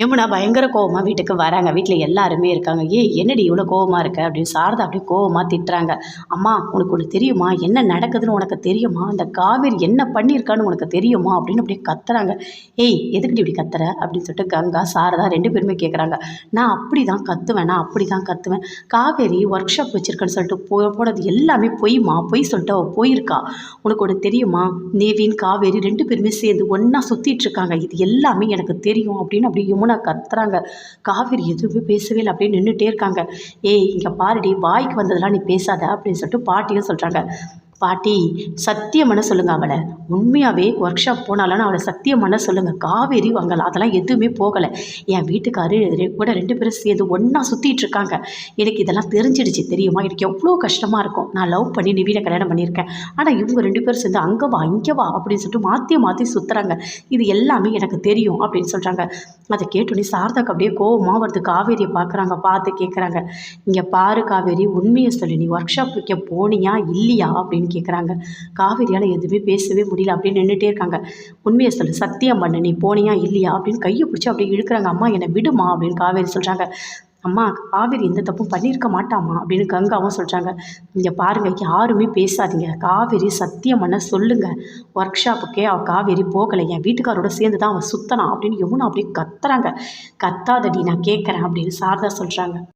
யமுனா பயங்கர கோவமாக வீட்டுக்கு வராங்க. வீட்டில் எல்லாருமே இருக்காங்க. ஏய் என்னடி இவ்வளோ கோவமாக இருக்க? அப்படின்னு சாரதா அப்படியே கோவமாக திட்டுறாங்க. அம்மா உனக்கு ஒன்று தெரியுமா? என்ன நடக்குதுன்னு உனக்கு தெரியுமா? அந்த காவேரி என்ன பண்ணியிருக்கான்னு உனக்கு தெரியுமா? அப்படின்னு அப்படியே கத்துறாங்க. ஏய் எதுக்குடி இப்படி கத்துற? அப்படின்னு சொல்லிட்டு கங்கா சாரதா ரெண்டு பேருமே கேட்குறாங்க நான் அப்படி தான் கத்துவேன். நான் அப்படி தான் கத்துவேன். காவேரி ஒர்க் ஷாப் வச்சுருக்கேன்னு சொல்லிட்டு போ போனது எல்லாமே பொய்மா பொய் சொல்லிட்டு அவள் போயிருக்கா. உனக்கு ஒன்று தெரியுமா? நேவின் காவேரி ரெண்டு பேருமே சேர்ந்து ஒன்றா சுற்றிட்டு இருக்காங்க. இது எல்லாமே எனக்கு தெரியும். அப்படின்னு அப்படியே யமுனா கத்துறாங்க. காவிரி எதுவுமே பேசவே இல்லை. அப்படியே நின்றுட்டே இருக்காங்க. ஏய் இங்கே பாருடி வாய்க்கு வந்ததெல்லாம் நீ பேசாத அப்படின்னு சொல்லிட்டு பாட்டியும் சொல்கிறாங்க பாட்டி சத்தியம் பண்ண சொல்லுங்க அவளை. உண்மையாகவே ஒர்க் ஷாப் போனாலும் அவளை சத்தியம் பண்ண சொல்லுங்க. காவேரி வாங்கல அதெல்லாம் எதுவுமே போகலை. என் வீட்டுக்காரு கூட ரெண்டு பேரும் சேர்ந்து ஒன்றா சுற்றிட்டு இருக்காங்க. எனக்கு இதெல்லாம் தெரிஞ்சிடுச்சு. தெரியுமா? எனக்கு எவ்வளோ கஷ்டமாக இருக்கும். நான் லவ் பண்ணி நிவீனை கல்யாணம் பண்ணியிருக்கேன். ஆனால் இவங்க ரெண்டு பேரும் சேர்ந்து அங்கே வா இங்கே வா அப்படின்னு சொல்லிட்டு மாற்றி மாற்றி சுற்றுறாங்க இது எல்லாமே எனக்கு தெரியும் அப்படின்னு சொல்கிறாங்க அதை கேட்டோன்னே சாரதாக்கு அப்படியே கோபமாக வருது. காவேரியை பார்க்குறாங்க. பார்த்து கேட்குறாங்க இங்கே பாரு காவேரி உண்மையை சொல்லி. நீ ஒர்க் ஷாப் வைக்க போனியா இல்லையா? அப்படின்னு கேட்குறாங்க காவேரியால் எதுவுமே பேசவே முடியல அப்படின்னு நின்றுட்டே இருக்காங்க. உண்மையை சொல்லு சத்தியம் பண்ணு நீ போனியா இல்லையா அப்படின்னு கையை பிடிச்சி அப்படியே இழுக்கிறாங்க. அம்மா என்னை விடுமா அப்படின்னு காவேரி சொல்கிறாங்க அம்மா காவேரி எந்த தப்பும் பண்ணியிருக்க மாட்டாம்மா அப்படின்னு கங்காவும் சொல்கிறாங்க இங்கே பாருங்கள் யாருமே பேசாதீங்க. காவேரி சத்தியம் பண்ண சொல்லுங்கள் ஒர்க் ஷாப்புக்கே அவள் காவேரி போகலை. என் வீட்டுக்காரோட சேர்ந்து தான் அவள் சுத்தனா அப்படின்னு யமுனா அப்படியே கத்துறாங்க. கத்தாதடி நான் கேட்குறேன் அப்படின்னு சாரதா சொல்கிறாங்க